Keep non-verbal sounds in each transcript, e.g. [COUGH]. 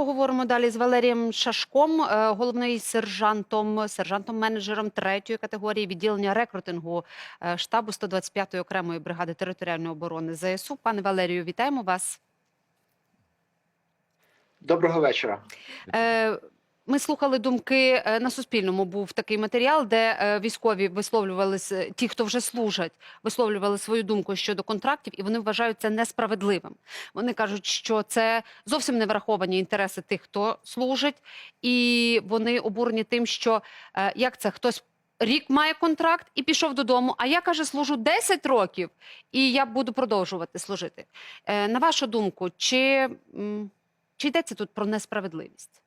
Поговоримо далі з Валерієм Шашком, е, головний сержантом, сержантом-менеджером третьої категорії відділення рекрутингу е, штабу 125-ї окремої бригади територіальної оборони ЗСУ. Пане Валерію, вітаємо вас. Доброго вечора. Е, Ми слухали думки е, на Суспільному. Був такий матеріал, де е, військові висловлювалися, ті, хто вже служать, висловлювали свою думку щодо контрактів, і вони вважають це несправедливим. Вони кажуть, що це зовсім не враховані інтереси тих, хто служить, і вони обурені тим, що е, як це хтось. Рік має контракт і пішов додому. А я каже, служу 10 років, і я буду продовжувати служити. Е, на вашу думку, чи, чи йдеться тут про несправедливість?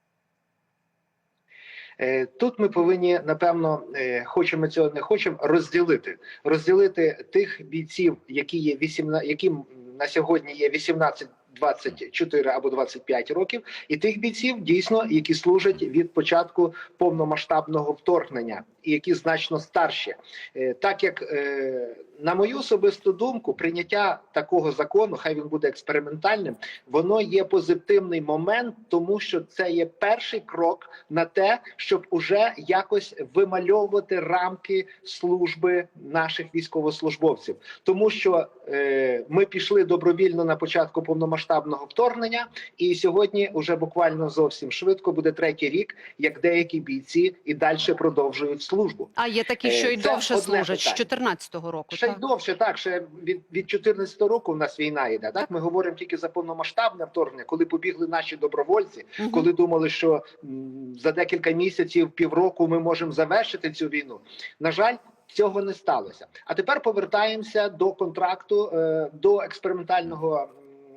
Е, Тут ми повинні напевно, е, хочемо цього не хочемо, розділити. Розділити тих бійців, які є 18, яким на сьогодні є 18 24 або 25 років, і тих бійців дійсно, які служать від початку повномасштабного вторгнення, і які значно старші, Е, так як е, на мою особисту думку, прийняття такого закону, хай він буде експериментальним, воно є позитивний момент, тому що це є перший крок на те, щоб уже якось вимальовувати рамки служби наших військовослужбовців, тому що е, ми пішли добровільно на початку повномасштабного вторгнення, і сьогодні уже буквально зовсім швидко буде третій рік, як деякі бійці і далі продовжують службу. А є такі, Е, що й довше служать з 14-го року. Ще й довше, так ще від від 14 року в нас війна йде. Так ми говоримо тільки за повномасштабне вторгнення, коли побігли наші добровольці, Мгм. коли думали, що за декілька місяців, півроку ми можемо завершити цю війну. На жаль. Цього не сталося. А тепер повертаємося до контракту, е, до експериментального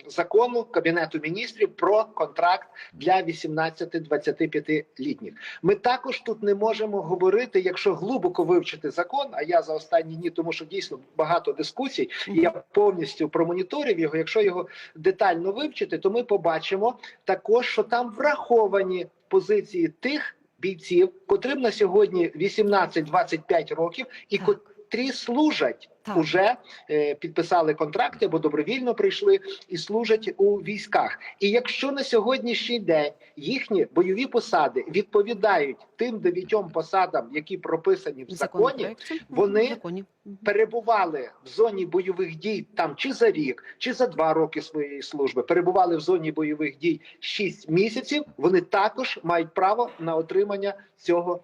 закону Кабінету міністрів про контракт для 18-25 літніх. Ми також тут не можемо говорити, якщо глибоко вивчити закон. А я за останні дні, тому що дійсно багато дискусій, і я повністю промоніторив його. Якщо його детально вивчити, то ми побачимо також, що там враховані позиції тих бійців, котрим на сьогодні 18-25 років, і. Котрі служать. Так. Уже е, підписали контракти, бо добровільно прийшли і служать у військах. І якщо на сьогоднішній день їхні бойові посади відповідають тим дев'ятьом посадам, які прописані в законі? Вони в законі. Перебували в зоні бойових дій там чи за рік, чи за два роки своєї служби, перебували в зоні бойових дій 6 місяців. Вони також мають право на отримання цього.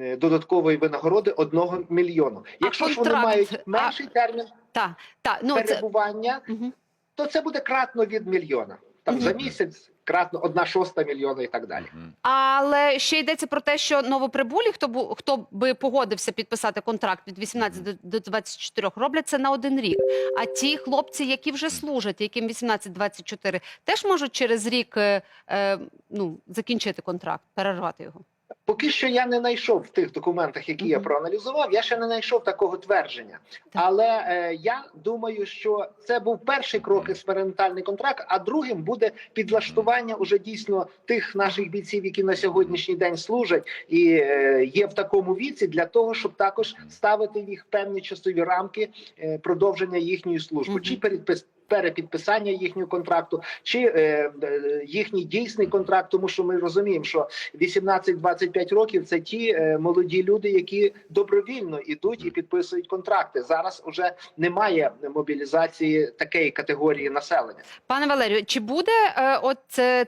Е, Додаткової винагороди одного мільйону. Якщо ж вони мають А- термін Так, так, ну перебування, Мгм. то це буде кратно від мільйона. Там за місяць кратно одна шоста мільйона і так далі. Але ще йдеться про те, що новоприбулі, хто бу хто би погодився підписати контракт від 18 до, до 24, роблять це на один рік. А ті хлопці, які вже служать, яким 18-24, теж можуть через рік е, е, ну, закінчити контракт, перервати його. Поки що я не знайшов в тих документах, які я проаналізував. Я ще не знайшов такого твердження. Так. Але е, я думаю, що це був перший крок експериментальний контракт, а другим буде підлаштування уже дійсно тих наших бійців, які на сьогоднішній день служать і е, є в такому віці, для того, щоб також ставити їх певні часові рамки е, продовження їхньої служби, Мгм. чи передпис. Перепідписання їхнього контракту чи е, е, їхній дійсний контракт, тому що ми розуміємо, що 18-25 років це ті е, молоді люди, які добровільно йдуть і підписують контракти. Зараз уже немає мобілізації такої категорії населення. Пане Валерію, чи буде е, от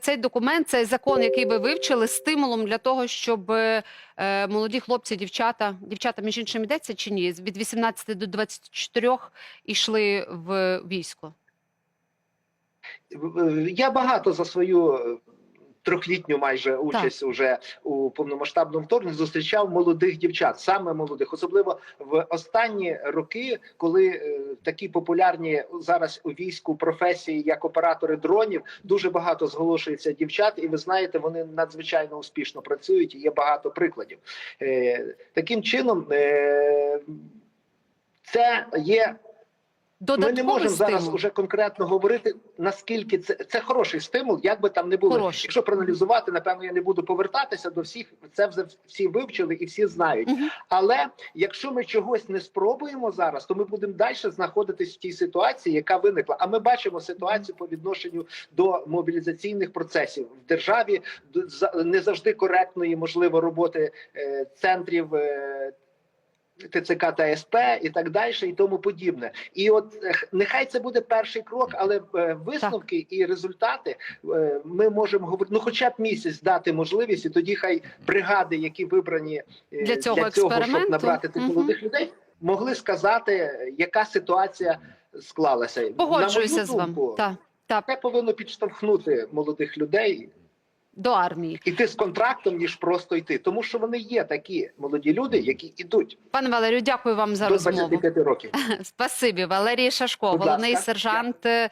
цей документ, цей закон, який ви вивчили, стимулом для того, щоб е, молоді хлопці, дівчата, дівчата між іншим йдеться чи ні, від 18 до 24 йшли в військо? Я багато за свою е, трьохлітню майже участь уже у повномасштабному вторгненні зустрічав молодих дівчат, саме молодих, особливо в останні роки, коли е, такі популярні зараз у війську професії, як оператори дронів, дуже багато зголошується дівчат, і ви знаєте, вони надзвичайно успішно працюють. і Є багато прикладів. Е, Таким чином, е, це є додатковий Ми не можемо зараз уже конкретно говорити, наскільки це це хороший стимул, як би там не було. Хороший. Якщо проаналізувати, напевно, я не буду повертатися до всіх. Це вже всі вивчили і всі знають. Мгм. Але якщо ми чогось не спробуємо зараз, то ми будемо далі знаходитись в тій ситуації, яка виникла. А ми бачимо ситуацію по відношенню до мобілізаційних процесів в державі, не завжди коректної можливо роботи е, центрів. е, ТЦК та СП і так далі, і тому подібне. І от е, нехай це буде перший крок, але е, висновки і результати е, ми можемо говорити, ну хоча б місяць дати можливість, і тоді хай бригади, які вибрані е, Для цього щоб набрати тих молодих людей, могли сказати, яка ситуація склалася. Погоджуюся На з вами. думку, Так, так, Це повинно підштовхнути молодих людей до армії. іти з контрактом, ніж просто йти, тому що вони є такі молоді люди, які йдуть Пане Валерію, дякую вам за до розмову. 25 років. [LAUGHS] Спасибі, Валерій Шашко, Будь головний ласка. сержант, е,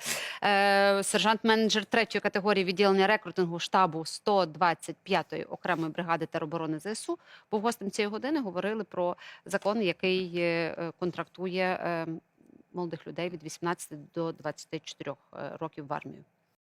сержант-менеджер третьої категорії відділення рекрутингу штабу 125-ї окремої бригади тероборони ЗСУ. Був гостем цієї години. Говорили про закон, який е, контрактує е, молодих людей від 18 до 24 е, років в армію.